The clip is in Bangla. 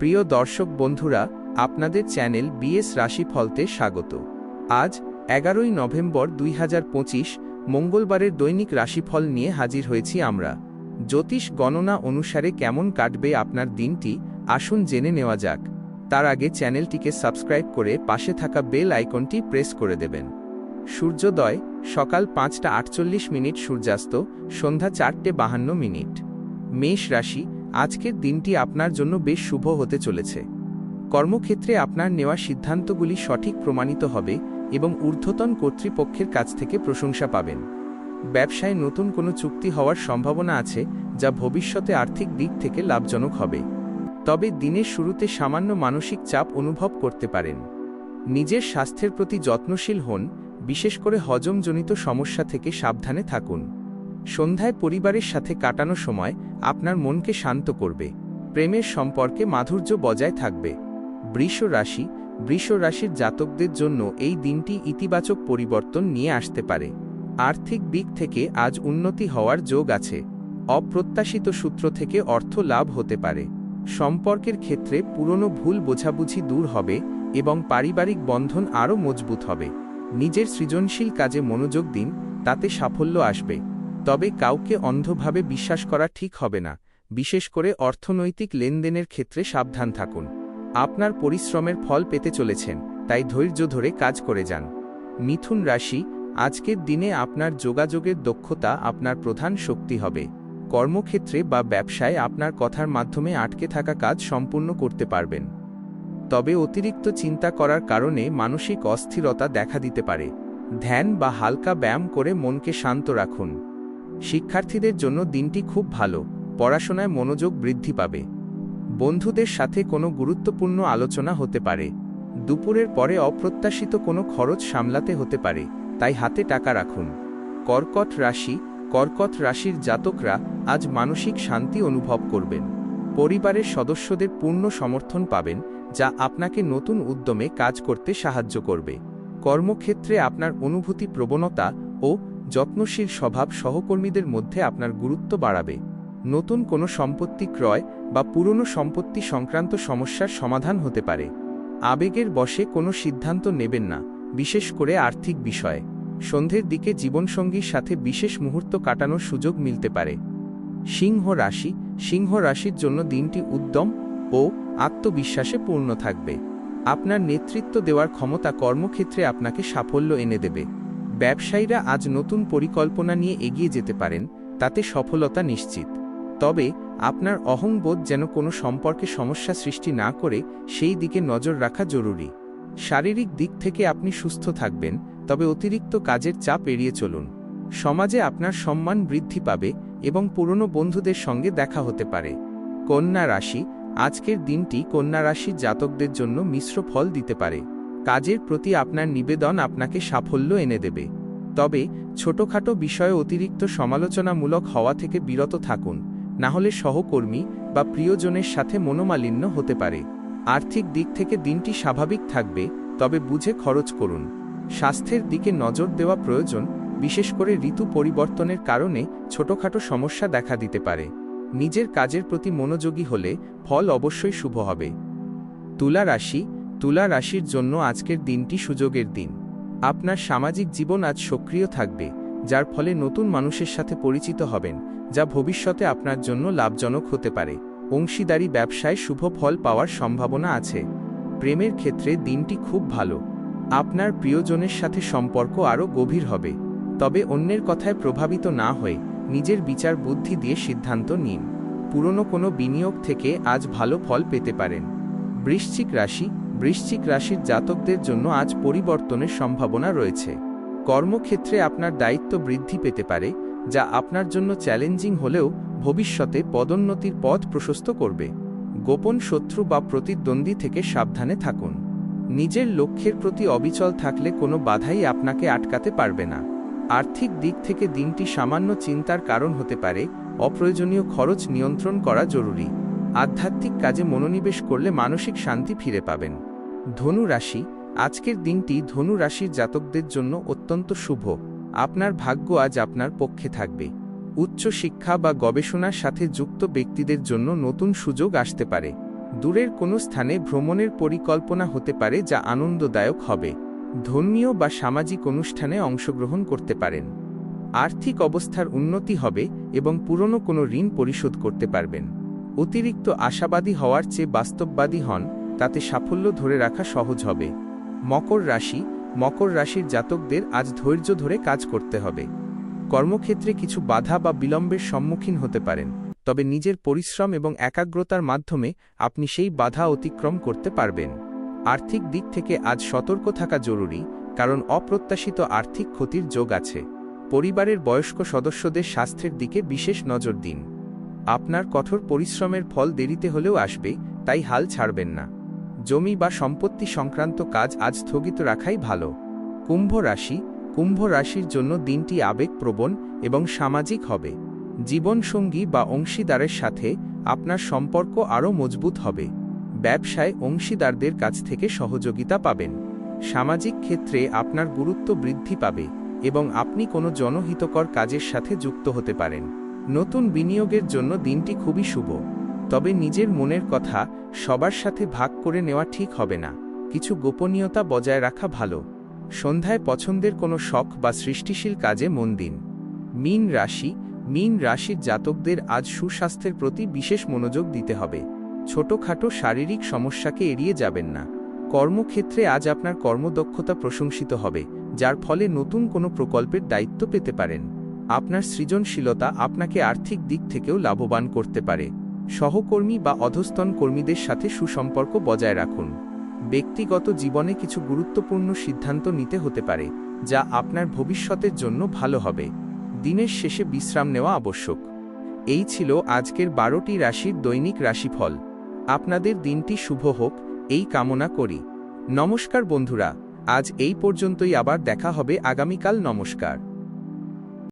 প্রিয় দর্শক বন্ধুরা, আপনাদের চ্যানেল বিএস রাশিফলতে স্বাগত। আজ, এগারোই নভেম্বর দুই হাজার পঁচিশ, মঙ্গলবারের দৈনিক রাশিফল নিয়ে হাজির হয়েছি আমরা। জ্যোতিষ গণনা অনুসারে কেমন কাটবে আপনার দিনটি, আসুন জেনে নেওয়া যাক। তার আগে চ্যানেলটিকে সাবস্ক্রাইব করে পাশে থাকা বেল আইকনটি প্রেস করে দেবেন। সূর্যোদয়, সকাল পাঁচটা আটচল্লিশ মিনিট সূর্যাস্ত, সন্ধ্যা চারটে বাহান্ন মিনিট। মেষ রাশি আজকের দিনটি আপনার জন্য বেশ শুভ হতে চলেছে। কর্মক্ষেত্রে আপনার নেওয়া সিদ্ধান্তগুলি সঠিক প্রমাণিত হবে এবং ঊর্ধ্বতন কর্তৃপক্ষের কাছ থেকে প্রশংসা পাবেন। ব্যবসায় নতুন কোনো চুক্তি হওয়ার সম্ভাবনা আছে, যা ভবিষ্যতে আর্থিক দিক থেকে লাভজনক হবে। তবে দিনের শুরুতে সামান্য মানসিক চাপ অনুভব করতে পারেন। নিজের স্বাস্থ্যের প্রতি যত্নশীল হন, বিশেষ করে হজমজনিত সমস্যা থেকে সাবধানে থাকুন। সন্ধ্যায় পরিবারের সাথে কাটানো সময় আপনার মনকে শান্ত করবে, প্রেমের সম্পর্কে মাধুর্য বজায় থাকবে। বৃষ রাশি বৃষ রাশির জাতকদের জন্য এই দিনটি ইতিবাচক পরিবর্তন নিয়ে আসতে পারে। আর্থিক দিক থেকে আজ উন্নতি হওয়ার যোগ আছে। অপ্রত্যাশিত সূত্র থেকে অর্থ লাভ হতে পারে। সম্পর্কের ক্ষেত্রে পুরনো ভুল বোঝাবুঝি দূর হবে এবং পারিবারিক বন্ধন আরও মজবুত হবে। নিজের সৃজনশীল কাজে মনোযোগ দিন, তাতে সাফল্য আসবে। তবে কাউকে অন্ধভাবে বিশ্বাস করা ঠিক হবে না, বিশেষ করে অর্থনৈতিক লেনদেনের ক্ষেত্রে সাবধান থাকুন। আপনার পরিশ্রমের ফল পেতে চলেছেন, তাই ধৈর্য ধরে কাজ করে যান। মিথুন রাশি, আজকের দিনে আপনার যোগাযোগের দক্ষতা আপনার প্রধান শক্তি হবে। কর্মক্ষেত্রে বা ব্যবসায় আপনার কথার মাধ্যমে আটকে থাকা কাজ সম্পূর্ণ করতে পারবেন। তবে অতিরিক্ত চিন্তা করার কারণে মানসিক অস্থিরতা দেখা দিতে পারে। ধ্যান বা হালকা ব্যায়াম করে মনকে শান্ত রাখুন। শিক্ষার্থীদের জন্য দিনটি খুব ভালো, পড়াশোনায় মনোযোগ বৃদ্ধি পাবে। বন্ধুদের সাথে কোনো গুরুত্বপূর্ণ আলোচনা হতে পারে। দুপুরের পরে অপ্রত্যাশিত কোনো খরচ সামলাতে হতে পারে, তাই হাতে টাকা রাখুন। কর্কট রাশি, কর্কট রাশির জাতকরা আজ মানসিক শান্তি অনুভব করবেন। পরিবারের সদস্যদের পূর্ণ সমর্থন পাবেন, যা আপনাকে নতুন উদ্যমে কাজ করতে সাহায্য করবে। কর্মক্ষেত্রে আপনার অনুভূতি প্রবণতা ও যত্নশীল স্বভাব সহকর্মীদের মধ্যে আপনার গুরুত্ব বাড়াবে। নতুন কোনো সম্পত্তি ক্রয় বা পুরনো সম্পত্তি সংক্রান্ত সমস্যার সমাধান হতে পারে। আবেগের বশে কোনো সিদ্ধান্ত নেবেন না, বিশেষ করে আর্থিক বিষয়ে। সন্ধ্যের দিকে জীবনসঙ্গীর সাথে বিশেষ মুহূর্ত কাটানোর সুযোগ মিলতে পারে। সিংহ রাশি, সিংহ রাশির জন্য দিনটি উদ্যম ও আত্মবিশ্বাসে পূর্ণ থাকবে। আপনার নেতৃত্ব দেওয়ার ক্ষমতা কর্মক্ষেত্রে আপনাকে সাফল্য এনে দেবে। ব্যবসায়ীরা আজ নতুন পরিকল্পনা নিয়ে এগিয়ে যেতে পারেন, তাতে সফলতা নিশ্চিত। তবে, আপনার অহংবোধ যেন কোনো সম্পর্কে সমস্যা সৃষ্টি না করে সেই দিকে নজর রাখা জরুরি। শারীরিক দিক থেকে আপনি সুস্থ থাকবেন, তবে অতিরিক্ত কাজের চাপ এড়িয়ে চলুন। সমাজে আপনার সম্মান বৃদ্ধি পাবে এবং পুরনো বন্ধুদের সঙ্গে দেখা হতে পারে। কন্যা রাশি, আজকের দিনটি কন্যা রাশির জাতকদের জন্য মিশ্র ফল দিতে পারে। কাজের প্রতি আপনার নিবেদন আপনাকে সাফল্য এনে দেবে। তবে, ছোটখাটো বিষয়ে অতিরিক্ত সমালোচনামূলক হওয়া থেকে বিরত থাকুন, না হলে সহকর্মী বা প্রিয়জনের সাথে মনোমালিন্য হতে পারে। আর্থিক দিক থেকে দিনটি স্বাভাবিক থাকবে, তবে বুঝে খরচ করুন। স্বাস্থ্যের দিকে নজর দেওয়া প্রয়োজন, বিশেষ করে ঋতু পরিবর্তনের কারণে ছোটখাটো সমস্যা দেখা দিতে পারে। নিজের কাজের প্রতি মনোযোগী হলে ফল অবশ্যই শুভ হবে। তুলা রাশি তুলা রাশির জন্য আজকের দিনটি সুযোগের দিন। আপনার সামাজিক জীবন আজ সক্রিয় থাকবে, যার ফলে নতুন মানুষের সাথে পরিচিত হবেন, যা ভবিষ্যতে আপনার জন্য লাভজনক হতে পারে। অংশীদারি ব্যবসায় শুভ ফল পাওয়ার সম্ভাবনা আছে। প্রেমের ক্ষেত্রে দিনটি খুব ভালো। আপনার প্রিয়জনের সাথে সম্পর্ক আরও গভীর হবে। তবে অন্যের কথায় প্রভাবিত না হয়ে নিজের বিচার বুদ্ধি দিয়ে সিদ্ধান্ত নিন। পুরনো কোনো বিনিয়োগ থেকে আজ ভালো ফল পেতে পারেন। বৃশ্চিক রাশি, বৃশ্চিক রাশির জাতকদের জন্য আজ পরিবর্তনের সম্ভাবনা রয়েছে। কর্মক্ষেত্রে আপনার দায়িত্ব বৃদ্ধি পেতে পারে, যা আপনার জন্য চ্যালেঞ্জিং হলেও ভবিষ্যতে পদোন্নতির পথ প্রশস্ত করবে। গোপন শত্রু বা প্রতিদ্বন্দ্বী থেকে সাবধানে থাকুন। নিজের লক্ষ্যের প্রতি অবিচল থাকলে কোনো বাধাই আপনাকে আটকাতে পারবে না। আর্থিক দিক থেকে দিনটি সামান্য চিন্তার কারণ হতে পারে, অপ্রয়োজনীয় খরচ নিয়ন্ত্রণ করা জরুরি। আধ্যাত্মিক কাজে মনোনিবেশ করলে মানসিক শান্তি ফিরে পাবেন। ধনু রাশি, আজকের দিনটি ধনু রাশির জাতকদের জন্য অত্যন্ত শুভ। আপনার ভাগ্য আজ আপনার পক্ষে থাকবে। উচ্চ শিক্ষা বা গবেষণার সাথে যুক্ত ব্যক্তিদের জন্য নতুন সুযোগ আসতে পারে। দূরের কোনো স্থানে ভ্রমণের পরিকল্পনা হতে পারে যা আনন্দদায়ক হবে। ধর্মীয় বা সামাজিক অনুষ্ঠানে অংশগ্রহণ করতে পারেন। আর্থিক অবস্থার উন্নতি হবে এবং পুরনো কোনো ঋণ পরিশোধ করতে পারবেন। অতিরিক্ত আশাবাদী হওয়ার চেয়ে বাস্তববাদী হন, তাতে সাফল্য ধরে রাখা সহজ হবে। মকর রাশি, মকর রাশির জাতকদের আজ ধৈর্য ধরে কাজ করতে হবে। কর্মক্ষেত্রে কিছু বাধা বা বিলম্বের সম্মুখীন হতে পারেন, তবে নিজের পরিশ্রম এবং একাগ্রতার মাধ্যমে আপনি সেই বাধা অতিক্রম করতে পারবেন। আর্থিক দিক থেকে আজ সতর্ক থাকা জরুরি, কারণ অপ্রত্যাশিত আর্থিক ক্ষতির যোগ আছে। পরিবারের বয়স্ক সদস্যদের স্বাস্থ্যের দিকে বিশেষ নজর দিন। আপনার কঠোর পরিশ্রমের ফল দেরিতে হলেও আসবে, তাই হাল ছাড়বেন না। জমি বা সম্পত্তি সংক্রান্ত কাজ আজ স্থগিত রাখাই ভালো। কুম্ভ রাশি, কুম্ভ রাশির জন্য দিনটি আবেগপ্রবণ এবং সামাজিক হবে। জীবনসঙ্গী বা অংশীদারের সাথে আপনার সম্পর্ক আরও মজবুত হবে। ব্যবসায় অংশীদারদের কাছ থেকে সহযোগিতা পাবেন। সামাজিক ক্ষেত্রে আপনার গুরুত্ব বৃদ্ধি পাবে এবং আপনি কোনো জনহিতকর কাজের সাথে যুক্ত হতে পারেন। নতুন বিনিয়োগের জন্য দিনটি খুবই শুভ। তবে নিজের মনের কথা সবার সাথে ভাগ করে নেওয়া ঠিক হবে না। কিছু গোপনীয়তা বজায় রাখা ভালো। সন্ধ্যায় পছন্দের কোনো শখ বা সৃষ্টিশীল কাজে মন দিন। মিন রাশি, মিন রাশির জাতকদের আজ সুস্বাস্থ্যের প্রতি বিশেষ মনোযোগ দিতে হবে। ছোটখাটো শারীরিক সমস্যাকে এড়িয়ে যাবেন না। কর্মক্ষেত্রে আজ আপনার কর্মদক্ষতা প্রশংসিত হবে, যার ফলে নতুন কোনো প্রকল্পের দায়িত্ব পেতে পারেন। আপনার সৃজনশীলতা আপনাকে আর্থিক দিক থেকেও লাভবান করতে পারে। সহকর্মী বা অধস্তন কর্মীদের সাথে সুসম্পর্ক বজায় রাখুন। ব্যক্তিগত জীবনে কিছু গুরুত্বপূর্ণ সিদ্ধান্ত নিতে হতে পারে, যা আপনার ভবিষ্যতের জন্য ভালো হবে। দিনের শেষে বিশ্রাম নেওয়া আবশ্যক। এই ছিল আজকের বারোটি রাশির দৈনিক রাশিফল। আপনাদের দিনটি শুভ হোক, এই কামনা করি। নমস্কার বন্ধুরা, আজ এই পর্যন্তই, আবার দেখা হবে আগামীকাল নমস্কার।